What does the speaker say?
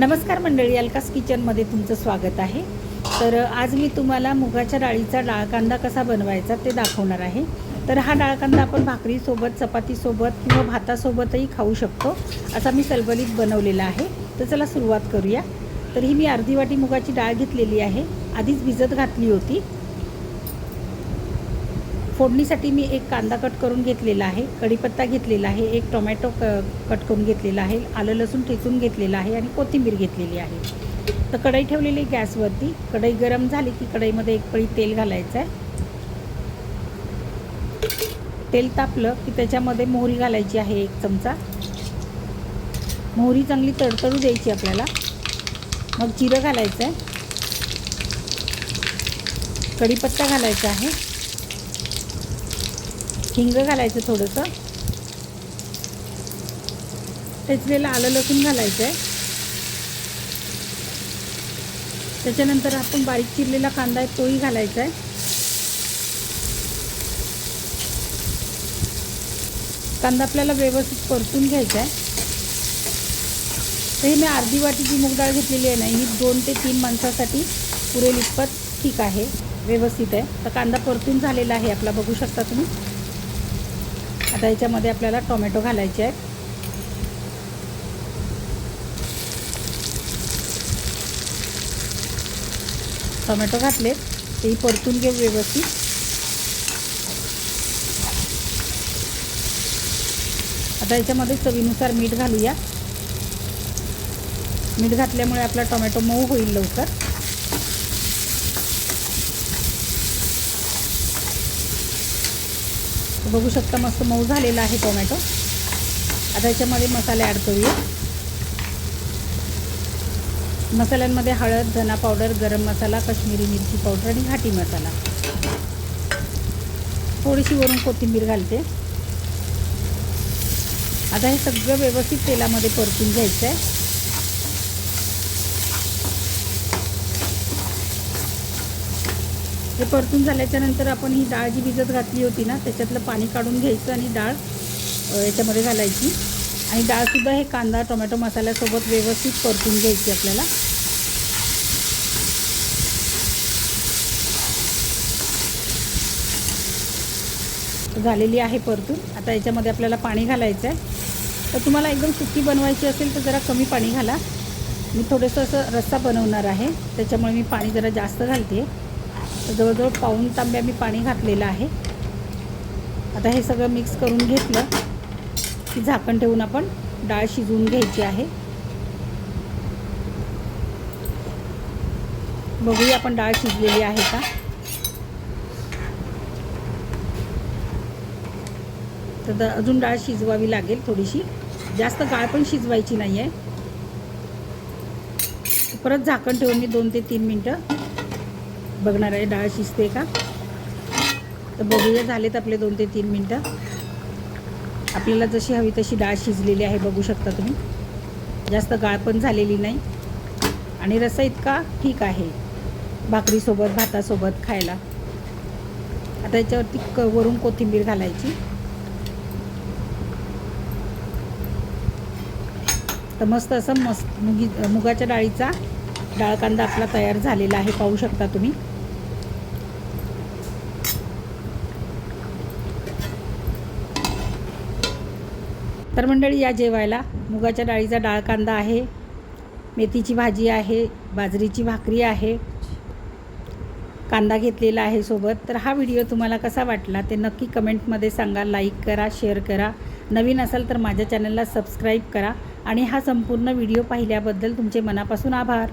नमस्कार मंडळी अलकास किचनमध्ये तुमचं स्वागत आहे. तर आज मी तुम्हाला मुगाच्या डाळीचा डाळ कांदा कसा बनवायचा ते दाखवणार आहे. तर हा डाळ कांदा आपण भाकरीसोबत चपातीसोबत किंवा भातासोबतही खाऊ शकतो. असा मी सलबलीत बनवलेला आहे. तर चला सुरुवात करूया. तर ही मी अर्धी वाटी मुगाची डाळ घेतलेली आहे. आधीच भिजत घातली होती. फोडणीसाठी मी एक कांदा कट करून घेतलेला आहे कढीपत्ता घेतलेला आहे एक टोमॅटो क कट करून घेतलेला आहे आलं लसूण ठेचून घेतलेलं आहे आणि कोथिंबीर घेतलेली आहे. तर कढई ठेवलेली गॅसवरती. कढई गरम झाली की कढईमध्ये एक पळी तेल घालायचं आहे तेल तापलं की त्याच्यामध्ये मोहरी घालायची आहे एक चमचा. मोहरी चांगली तडतडू द्यायची आपल्याला. मग जिरं घालायचं आहे कढीपत्ता घालायचा आहे. हिंग घालायचं थोडंसं. ठेचलेलं आलं लसूण घालायचं आहे त्याच्यानंतर आपण बारीक चिरलेला कांदा आहे तोही घालायचा आहे कांदा आपल्याला व्यवस्थित परतून घ्यायचा आहे तर ही मी अर्धी वाटी जी मूग डाळ घेतलेली आहे ना ही दोन ते तीन माणसासाठी पुरेल इतपत ठीक आहे व्यवस्थित आहे. तर कांदा परतून झालेला आहे आपला बघू शकता तुम्ही. आता याच्यामध्ये आपल्याला टोमॅटो घालायचे आहेत. टोमॅटो घातले तेही परतून घेऊ व्यवस्थित. आता याच्यामध्ये चवीनुसार मीठ घालूया. मीठ घातल्यामुळे आपला टोमॅटो मऊ होईल लवकर. बघू शकता मस्त मऊ झालेला आहे टोमॅटो. आता याच्यामध्ये मसाले ॲड करूया. मसाल्यांमध्ये हळद धना पावडर गरम मसाला कश्मीरी मिरची पावडर आणि घाटी मसाला. थोडीशी वरून कोथिंबीर घालते. आता हे सगळं व्यवस्थित तेलामध्ये परतून घ्यायचं आहे हे परतून झाल्याच्यानंतर आपण ही डाळ जी भिजत घातली होती ना त्याच्यातलं पाणी काढून घ्यायचं आणि डाळ याच्यामध्ये घालायची. आणि डाळसुद्धा हे कांदा टोमॅटो मसाल्यासोबत व्यवस्थित परतून घ्यायची आपल्याला. झालेली आहे परतून. आता याच्यामध्ये आपल्याला पाणी घालायचं आहे. तर तुम्हाला एकदम सुकी बनवायची असेल तर जरा कमी पाणी घाला. मी थोडंसं असं रस्सा बनवणार आहे. त्याच्यामुळे मी पाणी जरा जास्त घालते. जवळजवळ पाऊन तांब्या मी पाणी घातलेलं आहे. आता हे सगळं मिक्स करून घेतलं की झाकण ठेवून आपण डाळ शिजवून घ्यायची आहे. बघूया आपण डाळ शिजलेली आहे का? तर अजून डाळ शिजवावी लागेल थोडीशी. जास्त डाळ पण शिजवायची नाही आहे परत झाकण ठेवून मी दोन ते तीन मिनटं बघणार आहे डाळ शिजते का? तर बघूया झालेत आपले दोन ते तीन मिनटं. आपल्याला जशी हवी तशी डाळ शिजलेली आहे बघू शकता तुम्ही. जास्त गाळ पण झालेली नाही. आणि रस्सा इतका ठीक आहे भाकरीसोबत भातासोबत खायला. आता याच्यावरती क वरून कोथिंबीर घालायची. तर मस्त असं मस्त मुगी मुगाच्या डाळीचा डाळ कांदा आपला तयार झालेला आहे पाहू शकता तुम्ही. तर मंडळी या जेवायला मुगाच्या डाळीचा डाळ कांदा आहे मेथीची भाजी आहे बाजरीची भाकरी आहे कांदा घेतलेला आहे सोबत. तर हा व्हिडिओ तुम्हाला कसा वाटला ते नक्की कमेंटमध्ये सांगा लाईक करा शेअर करा. नवीन असाल तर माझ्या चॅनलला सबस्क्राईब करा आणि हा संपूर्ण व्हिडिओ पाहिल्याबद्दल तुमचे मनापासून आभार.